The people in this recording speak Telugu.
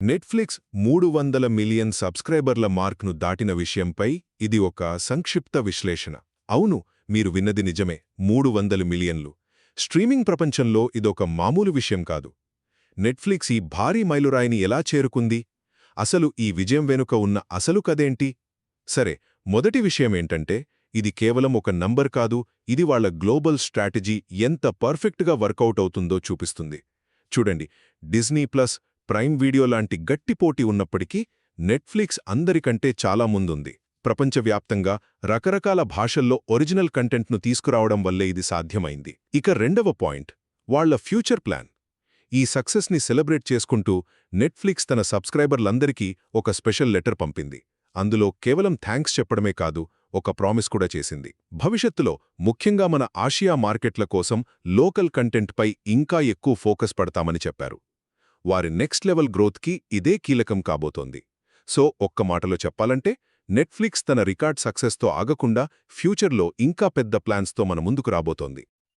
నెట్ఫ్లిక్స్ మూడు వందల మిలియన్ సబ్స్క్రైబర్ల మార్క్ను దాటిన విషయంపై ఇది ఒక సంక్షిప్త విశ్లేషణ. అవును మీరు విన్నది నిజమే. మూడు వందల మిలియన్లు. స్ట్రీమింగ్ ప్రపంచంలో ఇదొక మామూలు విషయం కాదు. నెట్ఫ్లిక్స్ ఈ భారీ మైలురాయిని ఎలా చేరుకుంది? అసలు ఈ విజయం వెనుక ఉన్న అసలు కదేంటి సరే మొదటి విషయమేంటంటే ఇది కేవలం ఒక నంబర్ కాదు ఇది వాళ్ళ గ్లోబల్ స్ట్రాటజీ ఎంత పర్ఫెక్ట్గా వర్కౌట్ అవుతుందో చూపిస్తుంది. చూడండి డిజ్నీ ప్లస్ ప్రైమ్ వీడియో లాంటి గట్టి పోటీ ఉన్నప్పటికీ నెట్ఫ్లిక్స్ అందరికంటే చాలా ముందుంది. ప్రపంచవ్యాప్తంగా రకరకాల భాషల్లో ఒరిజినల్ కంటెంట్ను తీసుకురావడం వల్లే ఇది సాధ్యమైంది. ఇక రెండవ పాయింట్ వాళ్ళ ఫ్యూచర్ ప్లాన్. ఈ సక్సెస్ని సెలబ్రేట్ చేసుకుంటూ నెట్ఫ్లిక్స్ తన సబ్స్క్రైబర్లందరికీ ఒక స్పెషల్ లెటర్ పంపింది. అందులో కేవలం థ్యాంక్స్ చెప్పడమే కాదు ఒక ప్రామిస్ కూడా చేసింది. భవిష్యత్తులో ముఖ్యంగా మన ఆసియా మార్కెట్ల కోసం లోకల్ కంటెంట్పై ఇంకా ఎక్కువ ఫోకస్ పడతామని చెప్పారు. వారి నెక్స్ట్ లెవెల్ గ్రోత్కి ఇదే కీలకం కాబోతోంది. సో ఒక్క మాటలో చెప్పాలంటే నెట్ఫ్లిక్స్ తన రికార్డ్ సక్సెస్తో ఆగకుండా ఫ్యూచర్లో ఇంకా పెద్ద ప్లాన్స్తో మన ముందుకు రాబోతోంది.